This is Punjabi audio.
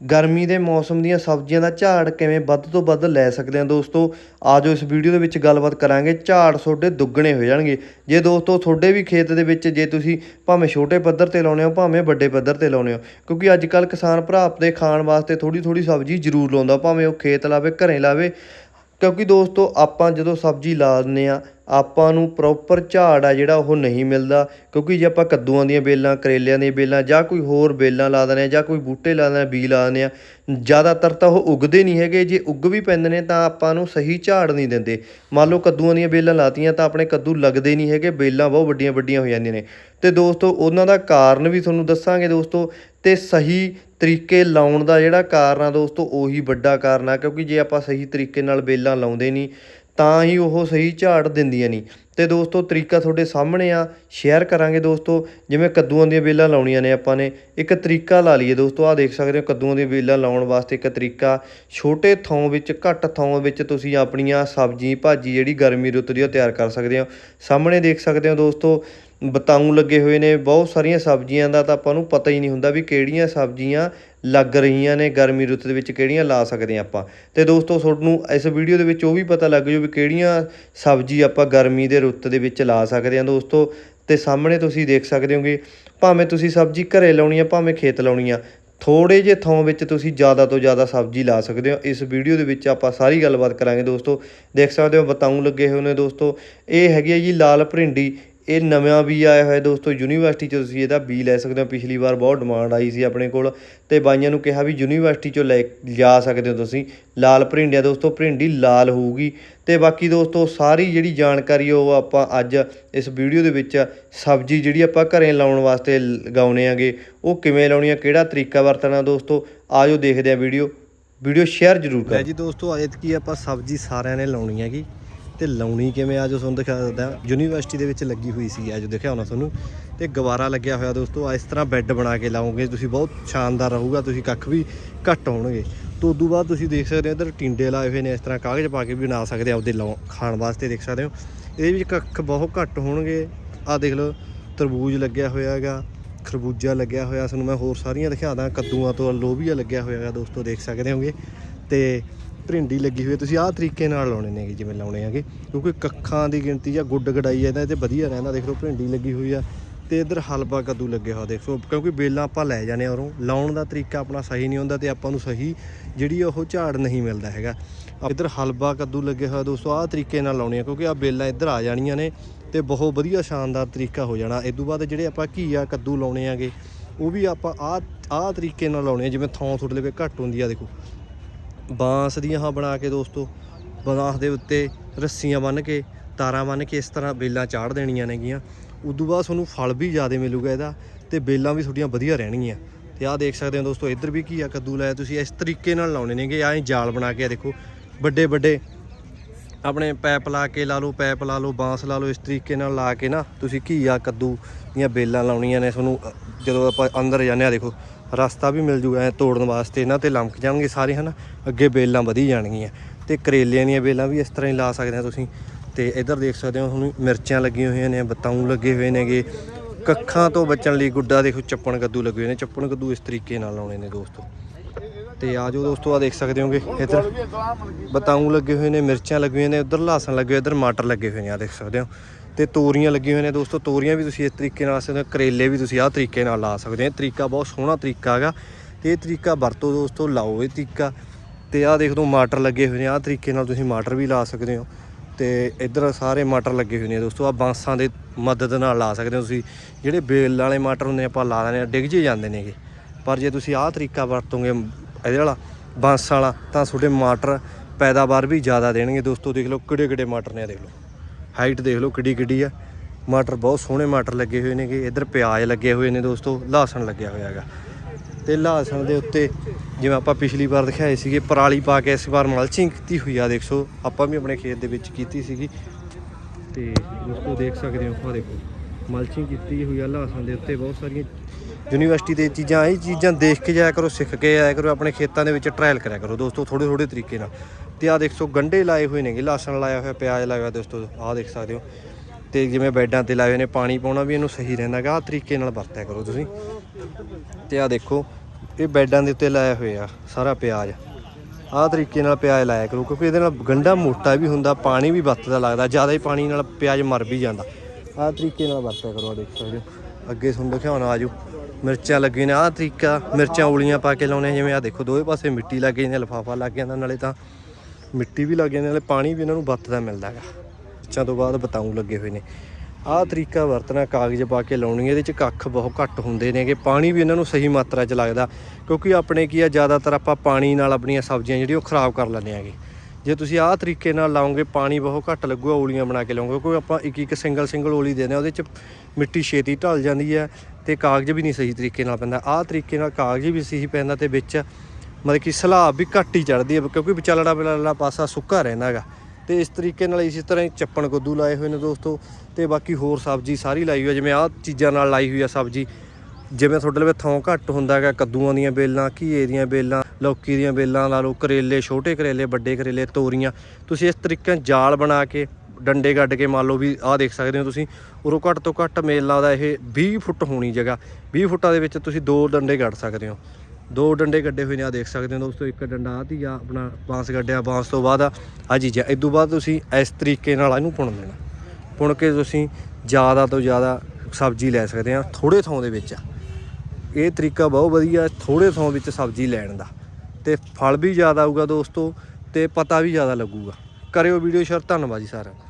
ਗਰਮੀ ਦੇ ਮੌਸਮ ਦੀਆਂ ਸਬਜ਼ੀਆਂ ਦਾ ਝਾੜ ਕਿਵੇਂ ਵੱਧ ਤੋਂ ਵੱਧ ਲੈ ਸਕਦੇ ਹਾਂ ਦੋਸਤੋ? ਆਜੋ ਇਸ ਵੀਡੀਓ ਦੇ ਵਿੱਚ ਗੱਲਬਾਤ ਕਰਾਂਗੇ, ਝਾੜ ਤੁਹਾਡੇ ਦੁੱਗਣੇ ਹੋ ਜਾਣਗੇ। ਜੇ ਦੋਸਤੋ ਤੁਹਾਡੇ ਵੀ ਖੇਤ ਦੇ ਵਿੱਚ ਜੇ ਤੁਸੀਂ ਭਾਵੇਂ ਛੋਟੇ ਪੱਧਰ ਤੇ ਲਾਉਣੇ ਹੋ, ਭਾਵੇਂ ਵੱਡੇ ਪੱਧਰ ਤੇ ਲਾਉਣੇ ਹੋ, ਕਿਉਂਕਿ ਅੱਜ ਕੱਲ ਕਿਸਾਨ ਭਰਾ ਆਪਣੇ ਖਾਣ ਵਾਸਤੇ ਥੋੜੀ ਥੋੜੀ ਸਬਜ਼ੀ ਜ਼ਰੂਰ ਲਾਉਂਦਾ, ਭਾਵੇਂ ਉਹ ਖੇਤ ਲਾਵੇ, ਘਰੇ ਲਾਵੇ। ਕਿਉਂਕਿ ਦੋਸਤੋ ਆਪਾਂ ਜਦੋਂ ਸਬਜ਼ੀ ਲਾ ਦਿੰਦੇ ਆ ਆਪਾਂ ਨੂੰ ਪ੍ਰੋਪਰ ਝਾੜ ਆ ਜਿਹੜਾ ਉਹ ਨਹੀਂ ਮਿਲਦਾ। ਕਿਉਂਕਿ ਜੇ ਆਪਾਂ ਕੱਦੂਆਂ ਦੀਆਂ ਬੇਲਾਂ, ਕਰੇਲਿਆਂ ਦੀਆਂ ਬੇਲਾਂ ਜਾਂ ਕੋਈ ਹੋਰ ਬੇਲਾਂ ਲਾ ਦਿੰਦੇ ਆ ਜਾਂ ਕੋਈ ਬੂਟੇ ਲਾ ਦਿੰਦੇ ਆ ਬੀ ਲਾ ਦਿੰਦੇ ਆ ਜ਼ਿਆਦਾਤਰ ਤਾਂ ਉਹ ਉੱਗਦੇ ਨਹੀਂ ਹੈਗੇ। ਜੇ ਉੱਗ ਵੀ ਪੈਂਦੇ ਨੇ ਤਾਂ ਆਪਾਂ ਨੂੰ ਸਹੀ ਝਾੜ ਨਹੀਂ ਦਿੰਦੇ। ਮੰਨ ਲਓ ਕੱਦੂਆਂ ਦੀਆਂ ਬੇਲਾਂ ਲਾਤੀਆਂ ਤਾਂ ਆਪਣੇ ਕੱਦੂ ਲੱਗਦੇ ਨਹੀਂ ਹੈਗੇ, ਬੇਲਾਂ ਬਹੁਤ ਵੱਡੀਆਂ ਵੱਡੀਆਂ ਹੋ ਜਾਂਦੀਆਂ ਨੇ। ਤੇ ਦੋਸਤੋ, ਉਹਨਾਂ ਦਾ ਕਾਰਨ ਵੀ ਤੁਹਾਨੂੰ ਦੱਸਾਂਗੇ ਦੋਸਤੋ। ਤੇ ਸਹੀ ਤਰੀਕੇ ਲਾਉਣ ਦਾ ਜਿਹੜਾ ਕਾਰਨ ਆ ਦੋਸਤੋ, ਉਹੀ ਵੱਡਾ ਕਾਰਨ ਆ। ਕਿਉਂਕਿ ਜੇ ਆਪਾਂ ਸਹੀ ਤਰੀਕੇ ਨਾਲ ਬੇਲਾਂ ਲਾਉਂਦੇ ਨਹੀਂ ਤਾਂ ਹੀ ਉਹ ਸਹੀ ਝਾੜ ਦਿੰਦੀਆਂ ਨਹੀਂ। ਅਤੇ ਦੋਸਤੋ, ਤਰੀਕਾ ਤੁਹਾਡੇ ਸਾਹਮਣੇ ਆ ਸ਼ੇਅਰ ਕਰਾਂਗੇ ਦੋਸਤੋ। ਜਿਵੇਂ ਕੱਦੂਆਂ ਦੀਆਂ ਵੇਲਾਂ ਲਾਉਣੀਆਂ ਨੇ ਆਪਾਂ ਨੇ, ਇੱਕ ਤਰੀਕਾ ਲਾ ਲਈਏ ਦੋਸਤੋ, ਆਹ ਦੇਖ ਸਕਦੇ ਹੋ ਕੱਦੂਆਂ ਦੀਆਂ ਵੇਲਾਂ ਲਾਉਣ ਵਾਸਤੇ ਇੱਕ ਤਰੀਕਾ। ਛੋਟੇ ਥਾਂ ਵਿੱਚ, ਘੱਟ ਥਾਂ ਵਿੱਚ ਤੁਸੀਂ ਆਪਣੀਆਂ ਸਬਜ਼ੀ, ਭਾਜੀ ਜਿਹੜੀ ਗਰਮੀ ਰੁੱਤ ਦੀ ਉਹ ਤਿਆਰ ਕਰ ਸਕਦੇ ਹੋ। ਸਾਹਮਣੇ ਦੇਖ ਸਕਦੇ ਹੋ ਦੋਸਤੋ ਬਤਾਊ ਲੱਗੇ ਹੋਏ ਨੇ। ਬਹੁਤ ਸਾਰੀਆਂ ਸਬਜ਼ੀਆਂ ਦਾ ਤਾਂ ਆਪਾਂ ਨੂੰ ਪਤਾ ਹੀ ਨਹੀਂ ਹੁੰਦਾ ਵੀ ਕਿਹੜੀਆਂ ਸਬਜ਼ੀਆਂ ਲੱਗ ਰਹੀਆਂ ਨੇ, ਗਰਮੀ ਰੁੱਤ ਦੇ ਵਿੱਚ ਕਿਹੜੀਆਂ ਲਾ ਸਕਦੇ ਹਾਂ ਆਪਾਂ। ਤੇ ਦੋਸਤੋ, ਤੁਹਾਨੂੰ ਇਸ ਵੀਡੀਓ ਦੇ ਵਿੱਚ ਉਹ ਵੀ ਪਤਾ ਲੱਗ ਜੂ ਵੀ ਕਿਹੜੀਆਂ ਸਬਜ਼ੀ ਆਪਾਂ ਗਰਮੀ ਦੇ ਰੁੱਤ ਦੇ ਵਿੱਚ ਲਾ ਸਕਦੇ ਹਾਂ ਦੋਸਤੋ। ਤੇ ਸਾਹਮਣੇ ਤੁਸੀਂ ਦੇਖ ਸਕਦੇ ਹੋਗੇ, ਭਾਵੇਂ ਤੁਸੀਂ ਸਬਜ਼ੀ ਘਰੇ ਲਾਉਣੀ ਆ, ਭਾਵੇਂ ਖੇਤ ਲਾਉਣੀ ਆ ਥੋੜੇ ਜਿਹੇ ਥਾਂ ਵਿੱਚ ਤੁਸੀਂ ਜ਼ਿਆਦਾ ਤੋਂ ਜ਼ਿਆਦਾ ਸਬਜ਼ੀ ਲਾ ਸਕਦੇ ਹੋ। ਇਸ ਵੀਡੀਓ ਦੇ ਵਿੱਚ ਆਪਾਂ ਸਾਰੀ ਗੱਲਬਾਤ ਕਰਾਂਗੇ ਦੋਸਤੋ। ਦੇਖ ਸਕਦੇ ਹੋ ਬਤਾਊ ਲੱਗੇ ਹੋਏ ਨੇ ਦੋਸਤੋ। ਇਹ ਹੈਗੀ ਹੈ ਜੀ ਲਾਲ ਭਰਿੰਡੀ ਇਹ ਨਵਾਂ ਬੀ ਆਇਆ ਹੋਇਆ ਦੋਸਤੋ, ਯੂਨੀਵਰਸਿਟੀ ਚੋਂ ਤੁਸੀਂ ਇਹਦਾ ਬੀ ਲੈ ਸਕਦੇ ਹੋ। ਪਿਛਲੀ ਵਾਰ ਬਹੁਤ ਡਿਮਾਂਡ ਆਈ ਸੀ ਆਪਣੇ ਕੋਲ ਤੇ ਬਾਈਆਂ ਨੂੰ ਕਿਹਾ ਵੀ ਯੂਨੀਵਰਸਿਟੀ ਚੋਂ ਲੈ ਜਾ ਸਕਦੇ ਹੋ ਤੁਸੀਂ। ਲਾਲ ਭਰਿੰਡਿਆ ਦੋਸਤੋ, ਭਰਿੰਡੀ ਲਾਲ ਹੋਊਗੀ। ਤੇ ਬਾਕੀ ਦੋਸਤੋ, ਸਾਰੀ ਜਿਹੜੀ ਜਾਣਕਾਰੀ ਉਹ ਆਪਾਂ ਅੱਜ ਇਸ ਵੀਡੀਓ ਦੇ ਵਿੱਚ ਸਬਜ਼ੀ ਜਿਹੜੀ ਆਪਾਂ ਘਰੇ ਲਾਉਣ ਵਾਸਤੇ ਲਗਾਉਣੇ ਆਗੇ, ਉਹ ਕਿਵੇਂ ਲਾਉਣੀ ਆ, ਕਿਹੜਾ ਤਰੀਕਾ ਵਰਤਣਾ ਦੋਸਤੋ, ਆਜੋ ਦੇਖਦੇ ਆ ਵੀਡੀਓ। ਵੀਡੀਓ ਸ਼ੇਅਰ ਜ਼ਰੂਰ ਕਰੋ। ਜੀ ਦੋਸਤੋ ਅੱਜ ਕੀ ਆਪਾਂ ਸਬਜ਼ੀ ਸਾਰਿਆਂ ਨੇ ਲਾਉਣੀ ਹੈਗੀ। ਤੇ ਲਾਉਣੀ ਕਿਵੇਂ ਆ? ਜੋ ਤੁਹਾਨੂੰ ਦਿਖਾ ਦਿੰਦਾ, ਯੂਨੀਵਰਸਿਟੀ ਦੇ ਵਿੱਚ ਲੱਗੀ ਹੋਈ ਸੀ ਆ ਜੋ ਦਿਖਿਆ ਹੋਣਾ ਤੁਹਾਨੂੰ। ਤੇ ਗਵਾਰਾ ਲੱਗਿਆ ਹੋਇਆ ਦੋਸਤੋ ਇਸ ਤਰ੍ਹਾਂ ਬੈੱਡ ਬਣਾ ਕੇ ਲਾਉਂਗੇ ਤੁਸੀਂ ਬਹੁਤ ਸ਼ਾਨਦਾਰ ਰਹੂਗਾ, ਤੁਸੀਂ ਕੱਖ ਵੀ ਘੱਟ ਹੋਣਗੇ। ਤੋਂ ਉਦੋਂ ਬਾਅਦ ਤੁਸੀਂ ਦੇਖ ਸਕਦੇ ਹੋ, ਇੱਧਰ ਟਿੰਡੇ ਲਾਏ ਹੋਏ ਨੇ, ਇਸ ਤਰ੍ਹਾਂ ਕਾਗਜ਼ ਪਾ ਕੇ ਵੀ ਬਣਾ ਸਕਦੇ ਆ, ਆਪਦੇ ਲਾਉ, ਖਾਣ ਵਾਸਤੇ ਦੇਖ ਸਕਦੇ ਹੋ। ਇਹਦੇ ਵਿੱਚ ਕੱਖ ਬਹੁਤ ਘੱਟ ਹੋਣਗੇ। ਆ ਦੇਖ ਲਓ, ਤਰਬੂਜ ਲੱਗਿਆ ਹੋਇਆ ਹੈਗਾ, ਖਰਬੂਜਾ ਲੱਗਿਆ ਹੋਇਆ, ਤੁਹਾਨੂੰ ਮੈਂ ਹੋਰ ਸਾਰੀਆਂ ਦਿਖਾ ਦਾਂ, ਕੱਦੂਆਂ ਤੋਂ ਲੋਬੀਆ ਲੱਗਿਆ ਹੋਇਆ ਹੈਗਾ ਦੋਸਤੋ, ਦੇਖ ਸਕਦੇ ਹੋਗੇ। ਤੇ ਭਰਿੰਡੀ ਲੱਗੀ ਹੋਈ ਹੈ। ਤੁਸੀਂ ਆਹ ਤਰੀਕੇ ਨਾਲ ਲਾਉਣੇ ਨੇਗੇ, ਜਿਵੇਂ ਲਾਉਣੇ ਹੈਗੇ। ਕਿਉਂਕਿ ਕੱਖਾਂ ਦੀ ਗਿਣਤੀ ਜਾਂ ਗੁੱਡ ਗੜਾਈ ਹੈ, ਤਾਂ ਇਹ ਤੇ ਵਧੀਆ ਰਹਿੰਦਾ। ਦੇਖ ਲਓ, ਭਰਿੰਡੀ ਲੱਗੀ ਹੋਈ ਆ ਤੇ ਇੱਧਰ ਹਲਵਾ ਕੱਦੂ ਲੱਗੇ ਹੋਇਆ, ਦੇਖੋ ਕਿਉਂਕਿ ਬੇਲਾਂ ਆਪਾਂ ਲੈ ਜਾਂਦੇ ਆ ਉਰੋਂ। ਲਾਉਣ ਦਾ ਤਰੀਕਾ ਆਪਣਾ ਸਹੀ ਨਹੀਂ ਹੁੰਦਾ ਤੇ ਆਪਾਂ ਨੂੰ ਸਹੀ ਜਿਹੜੀ ਉਹ ਝਾੜ ਨਹੀਂ ਮਿਲਦਾ ਹੈਗਾ। ਇੱਧਰ ਹਲਵਾ ਕੱਦੂ ਲੱਗੇ ਹੋਇਆ, ਦੋਸਤੋ, ਆਹ ਤਰੀਕੇ ਨਾਲ ਲਾਉਣੀ ਆ, ਕਿਉਂਕਿ ਆ ਬੇਲਾਂ ਇੱਧਰ ਆ ਜਾਣੀਆਂ ਨੇ ਤੇ ਬਹੁਤ ਵਧੀਆ ਸ਼ਾਨਦਾਰ ਤਰੀਕਾ ਹੋ ਜਾਣਾ। ਇਸ ਤੋਂ ਬਾਅਦ ਜਿਹੜੇ ਆਪਾਂ ਘੀਆ ਕੱਦੂ ਲਾਉਣੇ ਆਗੇ ਉਹ ਵੀ ਆਪਾਂ ਆਹ ਆਹ ਤਰੀਕੇ ਨਾਲ ਲਾਉਣੇ ਆ, ਜਿਵੇਂ ਥਾਂ ਥੋੜੇ ਲਵੇ ਘੱਟ ਹੁੰਦੀ ਆ, ਦੇਖੋ। ਬਾਂਸ ਦੀਆਂ ਹਾਂ ਬਣਾ ਕੇ ਦੋਸਤੋ, ਬਾਂਸ ਦੇ ਉੱਤੇ ਰੱਸੀਆਂ ਬੰਨ੍ਹ ਕੇ, ਤਾਰਾਂ ਬੰਨ੍ਹ ਕੇ ਇਸ ਤਰ੍ਹਾਂ ਬੇਲਾਂ ਚਾੜ ਦੇਣੀਆਂ ਨੇਗੀਆਂ। ਉਦੋਂ ਬਾਅਦ ਤੁਹਾਨੂੰ ਫਲ ਵੀ ਜ਼ਿਆਦਾ ਮਿਲੂਗਾ ਇਹਦਾ ਤੇ ਬੇਲਾਂ ਵੀ ਤੁਹਾਡੀਆਂ ਵਧੀਆ ਰਹਿਣਗੀਆਂ। ਤੇ ਆਹ ਦੇਖ ਸਕਦੇ ਹੋ ਦੋਸਤੋ, ਇੱਧਰ ਵੀ ਕੀ ਆ ਕੱਦੂ ਲਾਇਆ ਤੁਸੀਂ, ਇਸ ਤਰੀਕੇ ਨਾਲ ਲਾਉਣੇ ਨੇਗੇ। ਐਂ ਜਾਲ ਬਣਾ ਕੇ ਆ ਦੇਖੋ ਵੱਡੇ ਵੱਡੇ ਆਪਣੇ ਪੈਪ ਲਾ ਕੇ ਲਾ ਲਓ, ਪੈਪ ਲਾ ਲਓ, ਬਾਂਸ ਲਾ ਲਓ, ਇਸ ਤਰੀਕੇ ਨਾਲ ਲਾ ਕੇ ਨਾ ਤੁਸੀਂ ਘੀਆ ਕੱਦੂ ਦੀਆਂ ਬੇਲਾਂ ਲਾਉਣੀਆਂ ਨੇ ਤੁਹਾਨੂੰ ਜਦੋਂ ਆਪਾਂ ਅੰਦਰ ਜਾਂਦੇ ਆ ਦੇਖੋ ਰਸਤਾ ਵੀ ਮਿਲ ਜੂਗਾ ਐ ਤੋੜਨ ਵਾਸਤੇ, ਇਹਨਾਂ ਤੇ ਲਮਕ ਜਾਣਗੇ ਸਾਰੇ, ਹਨਾ? ਅੱਗੇ ਬੇਲਾਂ ਵਧੀ ਜਾਣਗੀਆਂ। ਤੇ ਕਰੇਲਿਆਂ ਦੀਆਂ ਬੇਲਾਂ ਵੀ ਇਸ ਤਰ੍ਹਾਂ ਹੀ ਲਾ ਸਕਦੇ ਆ ਤੁਸੀਂ। ਤੇ ਇੱਧਰ ਦੇਖ ਸਕਦੇ ਹੋ ਹੁਣ ਮਿਰਚਾਂ ਲੱਗੀਆਂ ਹੋਈਆਂ ਨੇ, ਬਤਾਊ ਲੱਗੇ ਹੋਏ ਨੇਗੇ। ਕੱਖਾਂ ਤੋਂ ਬਚਣ ਲਈ ਗੁੱਡਾ, ਦੇਖੋ, ਚੱਪਣ ਕੱਦੂ ਲੱਗੇ ਹੋਏ ਨੇ। ਚੱਪਣ ਕੱਦੂ ਇਸ ਤਰੀਕੇ ਨਾਲ ਲਾਉਣੇ ਨੇ ਦੋਸਤੋ। ਤੇ ਆ ਜਾਓ ਦੋਸਤੋ, ਆ ਦੇਖ ਸਕਦੇ ਹੋਗੇ, ਇੱਧਰ ਬਤਾਊ ਲੱਗੇ ਹੋਏ ਨੇ, ਮਿਰਚਾਂ ਲੱਗੀਆਂ ਹੋਈਆਂ ਨੇ, ਉੱਧਰ ਲਹਸਨ ਲੱਗੇ ਹੋਏ, ਇੱਧਰ ਮਟਰ ਲੱਗੇ ਹੋਏ ਨੇ, ਆ ਦੇਖ ਸਕਦੇ ਹੋ। ਤੇ ਤੋਰੀਆਂ ਲੱਗੀਆਂ ਹੋਈਆਂ ਨੇ ਦੋਸਤੋ, ਤੋਰੀਆਂ ਵੀ ਤੁਸੀਂ ਇਸ ਤਰੀਕੇ ਨਾਲ ਲਾ ਸਕਦੇ ਹੋ, ਕਰੇਲੇ ਵੀ ਤੁਸੀਂ ਆਹ ਤਰੀਕੇ ਨਾਲ ਲਾ ਸਕਦੇ ਹੋ। ਤਰੀਕਾ ਬਹੁਤ ਸੋਹਣਾ ਤਰੀਕਾ ਹੈਗਾ ਤੇ ਇਹ ਤਰੀਕਾ ਵਰਤੋ ਦੋਸਤੋ, ਲਾਓ ਇਹ ਤਰੀਕਾ। ਤੇ ਆਹ ਦੇਖ ਲਓ ਮਾਟਰ ਲੱਗੇ ਹੋਏ ਨੇ, ਆਹ ਤਰੀਕੇ ਨਾਲ ਤੁਸੀਂ ਮਾਟਰ ਵੀ ਲਾ ਸਕਦੇ ਹੋ। ਤੇ ਇੱਧਰ ਸਾਰੇ ਮਾਟਰ ਲੱਗੇ ਹੋਏ ਨੇ ਦੋਸਤੋ ਆ ਬਾਂਸਾਂ ਦੇ ਮਦਦ ਨਾਲ ਲਾ ਸਕਦੇ ਹੋ ਤੁਸੀਂ। ਜਿਹੜੇ ਬੇਲ ਵਾਲੇ ਮਾਟਰ ਹੁੰਦੇ ਆਪਾਂ ਲਾ ਦਿੰਦੇ ਆ ਡਿੱਗ ਜੇ ਜਾਂਦੇ ਨੇਗੇ। ਪਰ ਜੇ ਤੁਸੀਂ ਆਹ ਤਰੀਕਾ ਵਰਤੋਗੇ, ਇਹਦੇ ਵਾਲਾ, ਬਾਂਸਾਂ ਵਾਲਾ, ਤਾਂ ਤੁਹਾਡੇ ਮਾਟਰ ਪੈਦਾਵਾਰ ਵੀ ਜ਼ਿਆਦਾ ਦੇਣਗੇ। ਦੋਸਤੋ, ਦੇਖ ਲਓ ਕਿਹੜੇ ਕਿਹੜੇ ਮਾਟਰ ਨੇ ਆ ਦੇਖ ਲਓ। ਹਾਈਟ ਦੇਖ ਲਓ ਕਿੱਡੀ ਕਿੱਡੀ ਆ। ਮਟਰ ਬਹੁਤ ਸੋਹਣੇ ਮਟਰ ਲੱਗੇ ਹੋਏ ਨੇਗੇ। ਇੱਧਰ ਪਿਆਜ਼ ਲੱਗੇ ਹੋਏ ਨੇ ਦੋਸਤੋ ਲਹਸਨ ਲੱਗਿਆ ਹੋਇਆ ਹੈਗਾ। ਤੇ ਲਹਸਨ ਦੇ ਉੱਤੇ ਜਿਵੇਂ ਆਪਾਂ ਪਿਛਲੀ ਵਾਰ ਦਿਖਾਏ ਸੀਗੇ, ਪਰਾਲੀ ਪਾ ਕੇ ਇਸ ਵਾਰ ਮਲਚਿੰਗ ਕੀਤੀ ਹੋਈ ਆ, ਦੇਖੋ ਆਪਾਂ ਵੀ ਆਪਣੇ ਖੇਤ ਦੇ ਵਿੱਚ ਕੀਤੀ ਸੀਗੀ। ਤੇ ਦੋਸਤੋ ਦੇਖ ਸਕਦੇ ਹੋ, ਆਹ ਦੇਖੋ ਮਲਚਿੰਗ ਕੀਤੀ ਹੋਈ ਆ ਲਹਸਨ ਦੇ ਉੱਤੇ ਬਹੁਤ ਸਾਰੀਆਂ ਯੂਨੀਵਰਸਿਟੀ ਦੇ ਚੀਜ਼ਾਂ, ਇਹ ਚੀਜ਼ਾਂ ਦੇਖ ਕੇ ਜਾਇਆ ਕਰੋ, ਸਿੱਖ ਕੇ ਆਇਆ ਕਰੋ, ਆਪਣੇ ਖੇਤਾਂ ਦੇ ਵਿੱਚ ਟਰਾਇਲ ਕਰਿਆ ਕਰੋ। ਦੋਸਤੋ ਥੋੜੇ ਥੋੜੇ ਤਰੀਕੇ ਨਾਲ। ਤੇ ਆਹ ਦੇਖੋ ਗੰਡੇ ਲਾਏ ਹੋਏ ਨੇਗੇ ਲਹਸਨ ਲਾਇਆ ਹੋਇਆ, ਪਿਆਜ਼ ਲਾਇਆ ਹੋਇਆ ਦੋਸਤੋ, ਆਹ ਦੇਖ ਸਕਦੇ ਹੋ। ਤੇ ਜਿਵੇਂ ਬੈਡਾਂ ਤੇ ਲਾਏ ਹੋਏ ਨੇ, ਪਾਣੀ ਪਾਉਣਾ ਵੀ ਇਹਨੂੰ ਸਹੀ ਰਹਿੰਦਾ ਗਾ ਆਹ ਤਰੀਕੇ ਨਾਲ ਵਰਤਿਆ ਕਰੋ ਤੁਸੀਂ। ਤੇ ਆਹ ਦੇਖੋ, ਇਹ ਬੈਡਾਂ ਦੇ ਉੱਤੇ ਲਾਇਆ ਹੋਇਆ ਸਾਰਾ ਪਿਆਜ਼। ਆਹ ਤਰੀਕੇ ਨਾਲ ਪਿਆਜ਼ ਲਾਇਆ ਕਰੋ, ਕਿਉਂਕਿ ਇਹਦੇ ਨਾਲ ਗੰਡਾ ਮੋਟਾ ਵੀ ਹੁੰਦਾ, ਪਾਣੀ ਵੀ ਵੱਤਦਾ ਲੱਗਦਾ, ਜ਼ਿਆਦਾ ਹੀ ਪਾਣੀ ਨਾਲ ਪਿਆਜ਼ ਮਰ ਵੀ ਜਾਂਦਾ। ਆਹ ਤਰੀਕੇ ਨਾਲ ਵਰਤਿਆ ਕਰੋ, ਆਹ ਦੇਖ ਸਕਦੇ ਹੋ। ਅੱਗੇ ਤੁਹਾਨੂੰ ਦਿਖਾਉਣਾ ਆਜੋ ਮਿਰਚਾਂ ਲੱਗੀਆਂ ਨੇ, ਆਹ ਤਰੀਕਾ ਮਿਰਚਾਂ ਉਲੀਆਂ ਪਾ ਕੇ ਲਾਉਣੇ, ਜਿਵੇਂ ਆਹ ਦੇਖੋ, ਦੋਵੇਂ ਪਾਸੇ ਮਿੱਟੀ ਲੱਗ ਗਈ ਨੇ ਲਫਾਫਾ ਲੱਗ ਜਾਂਦਾ, ਨਾਲੇ ਤਾਂ ਮਿੱਟੀ ਵੀ ਲੱਗ ਜਾਂਦੀ ਨਾਲੇ ਪਾਣੀ ਵੀ ਇਹਨਾਂ ਨੂੰ ਵੱਤਦਾ ਮਿਲਦਾ ਹੈਗਾ। ਮਿਰਚਾਂ ਤੋਂ ਬਾਅਦ ਬਤਾਊ ਲੱਗੇ ਹੋਏ ਨੇ। ਆਹ ਤਰੀਕਾ ਵਰਤਣਾ, ਕਾਗਜ਼ ਪਾ ਕੇ ਲਾਉਣੀ, ਇਹਦੇ ਚ ਕੱਖ ਬਹੁਤ ਘੱਟ ਹੁੰਦੇ ਨੇਗੇ। ਪਾਣੀ ਵੀ ਇਹਨਾਂ ਨੂੰ ਸਹੀ ਮਾਤਰਾ 'ਚ ਲੱਗਦਾ, ਕਿਉਂਕਿ ਆਪਣੇ ਕੀ ਆ, ਜ਼ਿਆਦਾਤਰ ਆਪਾਂ ਪਾਣੀ ਨਾਲ ਆਪਣੀਆਂ ਸਬਜ਼ੀਆਂ ਜਿਹੜੀਆਂ ਉਹ ਖਰਾਬ ਕਰ ਲੈਂਦੇ ਆਗੇ ਜੇ ਤੁਸੀਂ ਆਹ ਤਰੀਕੇ ਨਾਲ ਲਾਓਗੇ, ਪਾਣੀ ਬਹੁਤ ਘੱਟ ਲੱਗੂਗਾ ਓਲੀਆਂ ਬਣਾ ਕੇ ਲਾਓਗੇ ਕੋਈ ਆਪਾਂ ਇੱਕ ਇੱਕ ਸਿੰਗਲ ਸਿੰਗਲ ਓਲੀ ਦੇਦੇ ਉਹਦੇ ਚ ਮਿੱਟੀ ਛੇਤੀ ਢਲ ਜਾਂਦੀ ਹੈ ਤੇ ਕਾਗਜ਼ ਵੀ ਨਹੀਂ ਸਹੀ ਤਰੀਕੇ ਨਾਲ ਪੈਂਦਾ। ਆਹ ਤਰੀਕੇ ਨਾਲ ਕਾਗਜ਼ ਵੀ ਸਹੀ ਪੈਂਦਾ ਤੇ ਵਿੱਚ ਮਤਲਬ ਕਿ ਸਲਾਬ ਵੀ ਘੱਟ ਹੀ ਚੜਦੀ ਹੈ, ਕਿਉਂਕਿ ਵਿਚਾਲੜਾ ਵਿਚਾਲੜਾ ਪਾਸਾ ਸੁੱਕਾ ਰਹਿੰਦਾ ਹੈਗਾ। ਤੇ ਇਸ ਤਰੀਕੇ ਨਾਲ ਇਸੇ ਤਰ੍ਹਾਂ ਹੀ ਚੱਪਣ ਕੱਦੂ ਲਾਏ ਹੋਏ ਨੇ ਦੋਸਤੋ, ਤੇ ਬਾਕੀ ਹੋਰ ਸਬਜ਼ੀ ਸਾਰੀ ਲਾਈ ਹੋਈ ਹੈ ਜਿਵੇਂ ਆਹ ਚੀਜ਼ਾਂ ਨਾਲ ਲਾਈ ਹੋਈ ਆ ਸਬਜ਼ੀ। ਜਿਵੇਂ ਤੁਹਾਡੇ ਲਵੇ ਥੋਂ ਘੱਟ ਹੁੰਦਾ ਹੈਗਾ, ਕੱਦੂਆਂ ਦੀਆਂ ਬੇਲਾਂ, ਘੀਏ ਦੀਆਂ ਬੇਲਾਂ, ਲੌਕੀ ਦੀਆਂ ਬੇਲਾਂ ਲਾ ਲਓ, ਕਰੇਲੇ, ਛੋਟੇ ਕਰੇਲੇ, ਵੱਡੇ ਕਰੇਲੇ, ਤੋਰੀਆਂ। ਤੁਸੀਂ ਇਸ ਤਰੀਕੇ ਨਾਲ ਜਾਲ ਬਣਾ ਕੇ, ਡੰਡੇ ਗੱਡ ਕੇ ਮੰਨ ਲਓ ਵੀ ਆਹ ਦੇਖ ਸਕਦੇ ਹੋ ਤੁਸੀਂ, ਉਰੋਂ ਘੱਟ ਤੋਂ ਘੱਟ ਮੇਲਾ ਲੱਗਦਾ ਇਹ 20 ਫੁੱਟ ਹੋਣੀ ਜਗ੍ਹਾ। 20 ਫੁੱਟਾਂ ਦੇ ਵਿੱਚ ਤੁਸੀਂ ਦੋ ਡੰਡੇ ਗੱਡ ਸਕਦੇ ਹੋ। ਦੋ ਡੰਡੇ ਕੱਢੇ ਹੋਏ ਨੇ ਆ ਦੇਖ ਸਕਦੇ ਹੋ ਦੋਸਤੋ, ਇੱਕ ਡੰਡਾ ਆਹ ਤੀ ਆ ਆਪਣਾ ਬਾਂਸ ਕੱਢਿਆ, ਬਾਂਸ ਤੋਂ ਬਾਅਦ ਆ ਚੀਜ਼ਾਂ ਇਸ ਤੋਂ ਬਾਅਦ ਤੁਸੀਂ ਇਸ ਤਰੀਕੇ ਨਾਲ ਇਹਨੂੰ ਪੁਣ ਦੇਣਾ। ਪੁਣ ਕੇ ਤੁਸੀਂ ਜ਼ਿਆਦਾ ਤੋਂ ਜ਼ਿਆਦਾ ਸਬਜ਼ੀ ਲੈ ਸਕਦੇ ਆ ਥੋੜੇ ਥਾਂ ਦੇ ਵਿੱਚ। ਇਹ ਤਰੀਕਾ ਬਹੁਤ ਵਧੀਆ ਥੋੜੇ ਥਾਂ ਵਿੱਚ ਸਬਜ਼ੀ ਲੈਣ ਦਾ। ਤੇ ਫਲ ਵੀ ਜ਼ਿਆਦਾ ਆਊਗਾ ਦੋਸਤੋ, ਤੇ ਪਤਾ ਵੀ ਜ਼ਿਆਦਾ ਲੱਗੂਗਾ। ਕਰਿਓ ਵੀਡੀਓ ਸ਼ੇਅਰ ਧੰਨਵਾਦ ਜੀ ਸਾਰਿਆਂ ਦਾ।